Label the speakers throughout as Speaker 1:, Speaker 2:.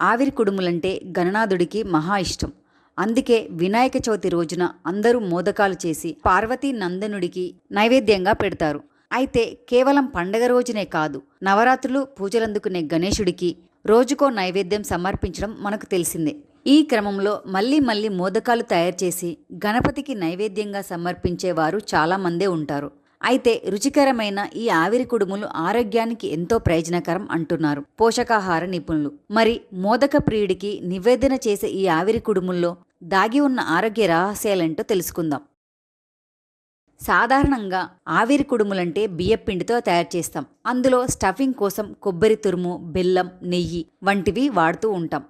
Speaker 1: ఆవిరి కుడుములంటే గణనాథుడికి మహా ఇష్టం. అందుకే వినాయక చవితి రోజున అందరూ మోదకాలు చేసి పార్వతీ నందనుడికి నైవేద్యంగా పెడతారు. అయితే కేవలం పండగ రోజునే కాదు నవరాత్రులు పూజలందుకునే గణేశుడికి రోజుకో నైవేద్యం సమర్పించడం మనకు తెలిసిందే. ఈ క్రమంలో మళ్ళీ మళ్ళీ మోదకాలు తయారు చేసి గణపతికి నైవేద్యంగా సమర్పించేవారు చాలామందే ఉంటారు. అయితే రుచికరమైన ఈ ఆవిరి కుడుములు ఆరోగ్యానికి ఎంతో ప్రయోజనకరం అంటున్నారు పోషకాహార నిపుణులు. మరి మోదక ప్రియుడికి నివేదన చేసే ఈ ఆవిరి కుడుముల్లో దాగి ఉన్న ఆరోగ్య రహస్యాలేంటో తెలుసుకుందాం. సాధారణంగా ఆవిరి కుడుములంటే బియ్యపిండితో తయారు చేస్తాం. అందులో స్టఫింగ్ కోసం కొబ్బరి తురుము బెల్లం నెయ్యి వంటివి వాడుతూ ఉంటాం.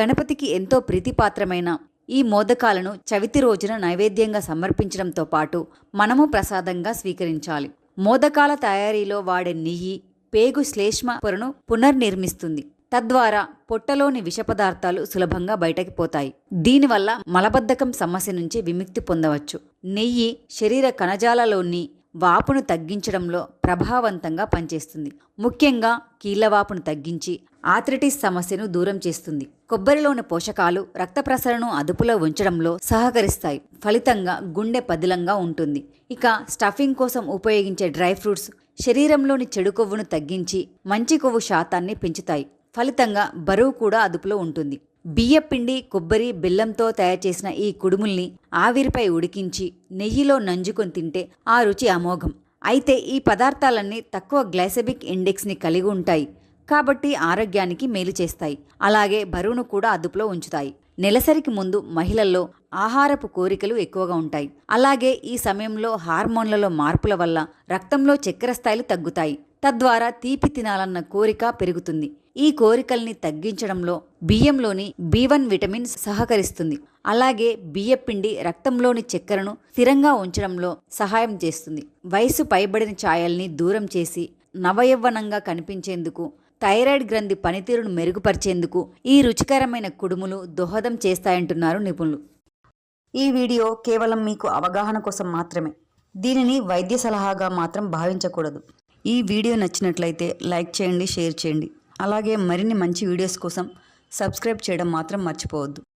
Speaker 1: గణపతికి ఎంతో ప్రీతిపాత్రమైన ఈ మోదకాలను చవితి రోజున నైవేద్యంగా సమర్పించడంతో పాటు మనము ప్రసాదంగా స్వీకరించాలి. మోదకాల తయారీలో వాడే నెయ్యి పేగు శ్లేష్మ పొరను పునర్నిర్మిస్తుంది. తద్వారా పొట్టలోని విష పదార్థాలు సులభంగా బయటకి పోతాయి. దీనివల్ల మలబద్ధకం సమస్య నుంచి విముక్తి పొందవచ్చు. నెయ్యి శరీర కణజాలలోని వాపును తగ్గించడంలో ప్రభావవంతంగా పనిచేస్తుంది. ముఖ్యంగా కీళ్ళవాపును తగ్గించి ఆథ్రిటిస్ సమస్యను దూరం చేస్తుంది. కొబ్బరిలోని పోషకాలు రక్త ప్రసరణను అదుపులో ఉంచడంలో సహకరిస్తాయి. ఫలితంగా గుండె పదిలంగా ఉంటుంది. ఇక స్టఫింగ్ కోసం ఉపయోగించే డ్రై ఫ్రూట్స్ శరీరంలోని చెడు కొవ్వును తగ్గించి మంచి కొవ్వు శాతాన్ని పెంచుతాయి. ఫలితంగా బరువు కూడా అదుపులో ఉంటుంది. బియ్యపిండి కొబ్బరి బెల్లంతో తయారు చేసిన ఈ కుడుముల్ని ఆవిరిపై ఉడికించి నెయ్యిలో నంజుకొని తింటే ఆ రుచి అమోఘం. అయితే ఈ పదార్థాలన్నీ తక్కువ గ్లైసెమిక్ ఇండెక్స్ని కలిగి ఉంటాయి కాబట్టి ఆరోగ్యానికి మేలు చేస్తాయి. అలాగే బరువును కూడా అదుపులో ఉంచుతాయి. నెలసరికి ముందు మహిళల్లో ఆహారపు కోరికలు ఎక్కువగా ఉంటాయి. అలాగే ఈ సమయంలో హార్మోన్లలో మార్పుల వల్ల రక్తంలో చక్కెర స్థాయిలు తగ్గుతాయి. తద్వారా తీపి తినాలన్న కోరిక పెరుగుతుంది. ఈ కోరికల్ని తగ్గించడంలో బియ్యంలోని బి వన్ విటమిన్ సహకరిస్తుంది. అలాగే బియ్యపిండి రక్తంలోని చక్కెరను స్థిరంగా ఉంచడంలో సహాయం చేస్తుంది. వయసు పైబడిన ఛాయల్ని దూరం చేసి నవయవ్వనంగా కనిపించేందుకు థైరాయిడ్ గ్రంథి పనితీరును మెరుగుపరిచేందుకు ఈ రుచికరమైన కుడుములు దోహదం చేస్తాయంటున్నారు నిపుణులు. ఈ వీడియో కేవలం మీకు అవగాహన కోసం మాత్రమే. దీనిని వైద్య సలహాగా మాత్రం భావించకూడదు. ఈ వీడియో నచ్చినట్లయితే లైక్ చేయండి షేర్ చేయండి. అలాగే మరిన్ని మంచి వీడియోస్ కోసం సబ్స్క్రైబ్ చేయడం మాత్రం మర్చిపోవద్దు.